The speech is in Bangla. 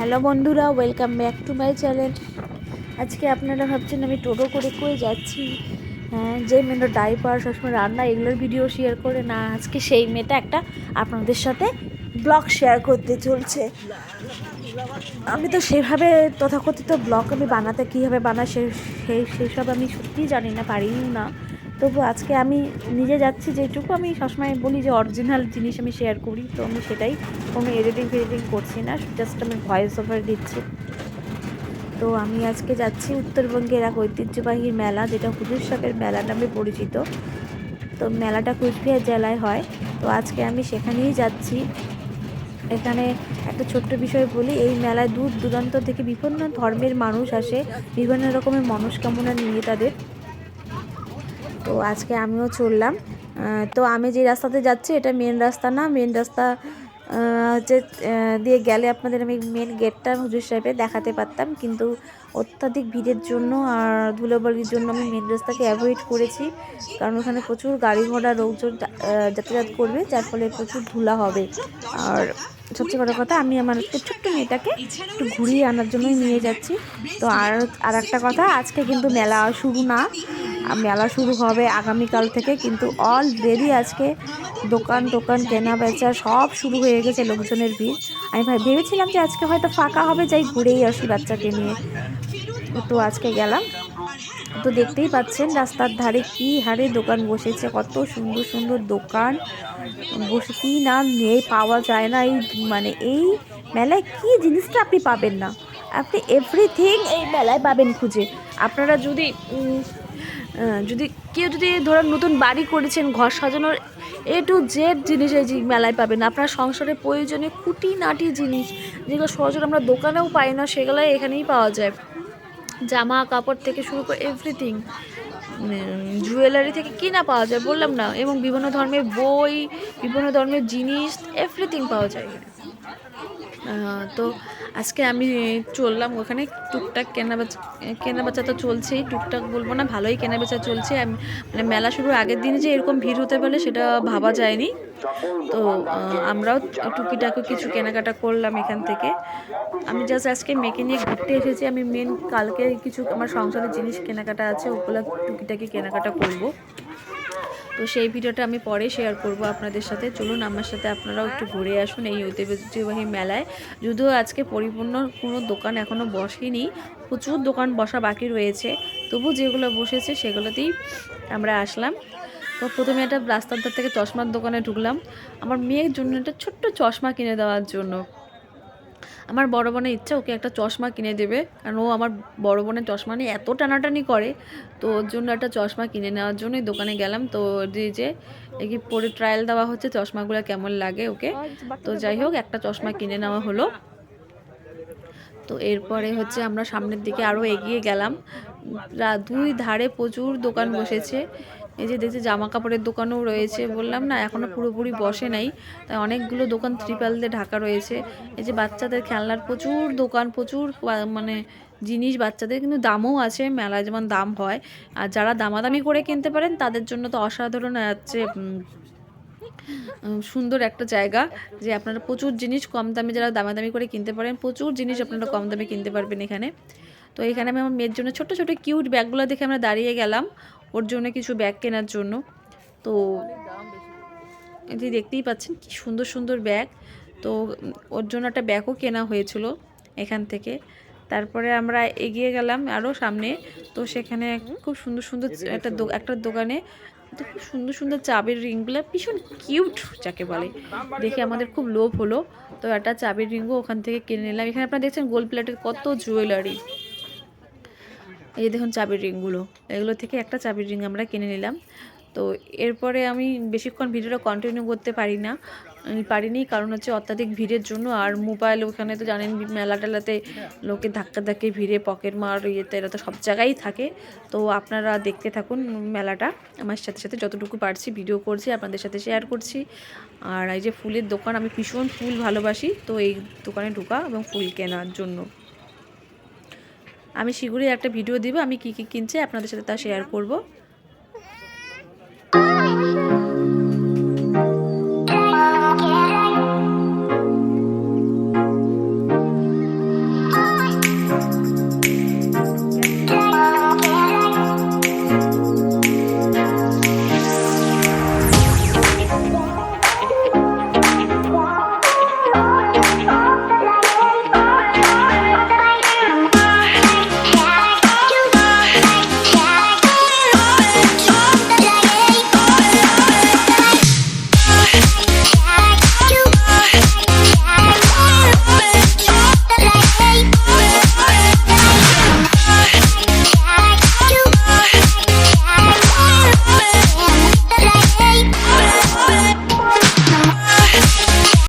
হ্যালো বন্ধুরা welcome back to my channel আজকে আপনারা ভাবছেন আমি টোটো করে করে যাচ্ছি? হ্যাঁ যে মেয়েটা ডাইপার সবসময় রান্না এগুলোর ভিডিও শেয়ার করে না, আজকে সেই মেয়েটা একটা আপনাদের সাথে ব্লগ শেয়ার করতে চলছে। আমি তো সেভাবে তথাকথিত ব্লগ আমি বানাতে কীভাবে বানাই সে সেই সেসব আমি সত্যিই জানি না, পারিও না। তবু আজকে আমি নিজে যাচ্ছি যেটুকু, আমি সবসময় বলি যে অরিজিনাল জিনিস আমি শেয়ার করি, তো আমি সেটাই কোনো এডিটিং ফেডিটিং করছি না জাস্ট আমি ভয়েস ওভার দিচ্ছি। তো আমি আজকে যাচ্ছি উত্তরবঙ্গের এক ঐতিহ্যবাহী মেলা, যেটা হুজুর সাহেবের মেলা নামে পরিচিত। তো মেলাটা কুচবিহার জেলায় হয়। তো আজকে আমি সেখানেই যাচ্ছি। এখানে একটা ছোট্ট বিষয় বলি, এই মেলায় দূর দূরান্ত থেকে বিভিন্ন ধর্মের মানুষ আসে, বিভিন্ন রকমের মনস্কামনা নিয়ে তাদের। তো আজকে আমিও চললাম। তো আমি যে রাস্তাতে যাচ্ছি, এটা মেন রাস্তা না মেন রাস্তা হচ্ছে দিয়ে গেলে আপনাদের আমি মেন গেটটা হুজুর সাহেবের দেখাতে পারতাম। কিন্তু অত্যাধিক ভিড়ের জন্য আর ধুলোবালির জন্য আমি মেন রাস্তাকে অ্যাভয়েড করেছি। কারণ ওখানে প্রচুর গাড়ি ঘোড়া, লোকজন যাতায়াত করবে, যার ফলে প্রচুর ধুলা হবে। আর সবচেয়ে বড় কথা, আমি আমার একটু ছোট্ট মেয়েটাকে একটু ঘুরিয়ে আনার জন্যই নিয়ে যাচ্ছি। তো আর আর একটা কথা, আজকে কিন্তু মেলা শুরু না। মেলা শুরু হবে আগামীকাল থেকে, কিন্তু অলরেডি আজকে। দোকান, টোকান, কেনা বেচা সব শুরু হয়ে গেছে, লোকজনের ভিড়। আমি ভাই ভেবেছিলাম যে আজকে হয়তো ফাঁকা হবে, যাই ঘুরেই আসি বাচ্চাকে নিয়ে। তো আজকে গেলাম। তো দেখতেই পাচ্ছেন রাস্তার ধারে কি হারে দোকান বসেছে, কত সুন্দর সুন্দর দোকান। বসে কি না নেই, পাওয়া যায় না এই মানে এই মেলায় কি জিনিসটা আপনি পাবেন না। আপনি এভরিথিং এই মেলায় পাবেন খুঁজে। আপনারা যদি যদি কেউ যদি ধরুন নতুন বাড়ি করেছেন, ঘর সাজানোর এ টু জেড জিনিস এই মেলায় পাবেন। আপনার সংসারে প্রয়োজনীয় খুঁটিনাটি জিনিস, যেগুলো সহজে আমরা দোকানেও পাই না সেগুলো এখানেই পাওয়া যায়। জামা কাপড় থেকে শুরু করে এভরিথিং জুয়েলারি থেকে কি না পাওয়া যায় বললাম না, এবং বিভিন্ন ধর্মের বই, বিভিন্ন ধর্মের জিনিস এভরিথিং পাওয়া যায় তো আজকে আমি চললাম ওখানে, টুকটাক কেনা বেচা কেনা বেচা তো চলছেই, টুকটাক বলব না, ভালোই কেনা বেচা চলছে। আমি- মানে মেলা শুরুর আগের দিনে যে এরকম ভিড় হতে পারে সেটা ভাবা যায়নি। তো আমরাও টুকিটাকি কিছু কেনাকাটা করলাম এখান থেকে। আমি জাস্ট আজকে মেয়েকে নিয়ে ঘুরতে এসেছি, আমি মেন কালকে কিছু আমার সংসারের জিনিস কেনাকাটা আছে, ওগুলো টুকিটাকি কেনাকাটা করব। তো সেই ভিডিওটা আমি পরে শেয়ার করব আপনাদের সাথে। চলুন, আমার সাথে আপনারাও একটু ঘুরে আসুন এই ঐতিহ্যবাহী মেলায়। যদিও আজকে পরিপূর্ণ কোনো দোকান এখনও বসেনি, প্রচুর দোকান বসা বাকি রয়েছে। তবু যেগুলো বসেছে সেগুলোতেই আমরা আসলাম। তো প্রথমে একটা রাস্তার ধার থেকে চশমার দোকানে ঢুকলাম। আমার মেয়ের জন্য একটা ছোট্ট চশমা কিনে দেওয়ার জন্য। আমার বড় বোনের ইচ্ছা, ওকে একটা চশমা কিনে দেবে। কারণ ও আমার বড় বোনের চশমা নিয়ে এত টানাটানি করে, তো ওর জন্য একটা চশমা কিনে নেওয়ার জন্যই দোকানে গেলাম। তো দিয়ে যে এই পরে ট্রায়াল দেওয়া হচ্ছে, চশমাগুলো কেমন লাগে ওকে। তো যাই হোক, একটা চশমা কিনে নেওয়া হলো। তো এরপরে হচ্ছে আমরা সামনের দিকে আরও এগিয়ে গেলাম। দুই ধারে প্রচুর দোকান বসেছে। এই যে দেখছি জামা কাপড়ের দোকানও রয়েছে বললাম না এখনও পুরোপুরি বসে নাই। তাই অনেকগুলো দোকান ত্রিপাল দিয়ে ঢাকা রয়েছে। এই যে বাচ্চাদের খেলনার প্রচুর দোকান প্রচুর মানে জিনিস বাচ্চাদের কিন্তু দামও আছে মেলায় যেমন দাম হয়। আর যারা দামাদামি করে কিনতে পারেন তাদের জন্য তো অসাধারণ উম, সুন্দর একটা জায়গা যে আপনারা প্রচুর জিনিস কম দামে যারা দামাদামি করে কিনতে পারেন প্রচুর জিনিস আপনারা কম দামে কিনতে পারবেন এখানে। তো এখানে আমি আমার মেয়ের জন্য ছোট ছোট কিউট ব্যাগগুলো দেখে আমরা দাঁড়িয়ে গেলাম। ওর জন্য কিছু ব্যাগ কেনার জন্য। তো দেখতেই পাচ্ছেন, কি সুন্দর সুন্দর ব্যাগ তো ওর জন্য একটা ব্যাগও কেনা হয়েছিল এখান থেকে। তারপরে আমরা এগিয়ে গেলাম আরও সামনে। তো সেখানে খুব সুন্দর সুন্দর একটা একটা দোকানে তো খুব সুন্দর সুন্দর চাবির রিংগুলো, ভীষণ কিউট যাকে বলে। দেখে আমাদের খুব লোভ হলো। তো একটা চাবির রিংও ওখান থেকে কিনে নিলাম। এখানে আপনারা দেখছেন গোল্ড প্লেটের কত জুয়েলারি এই যে দেখুন চাবির রিংগুলো, এগুলো থেকে একটা চাবির রিং আমরা কিনে নিলাম। তো এরপরে আমি বেশিক্ষণ ভিডিওটা কন্টিনিউ করতে পারি না। পারিনি কারণ হচ্ছে অত্যাধিক ভিড়ের জন্য আর মোবাইল ওখানে তো জানেন মেলা টেলাতে লোকে ধাক্কা ধাক্কি ভিড়ে পকেট মার ইয়েতে এরা তো সব জায়গায় থাকে। তো আপনারা দেখতে থাকুন মেলাটা। আমার সাথে সাথে যতটুকু পারছি ভিডিও করছি, আপনাদের সাথে শেয়ার করছি। আর এই যে ফুলের দোকান, আমি ভীষণ ফুল ভালোবাসি। তো এই দোকানে ঢোকা এবং ফুল কেনার জন্য। আমি শীঘ্রই একটা ভিডিও দিব আমি কি কি কিনছি আপনাদের সাথে তা শেয়ার করব।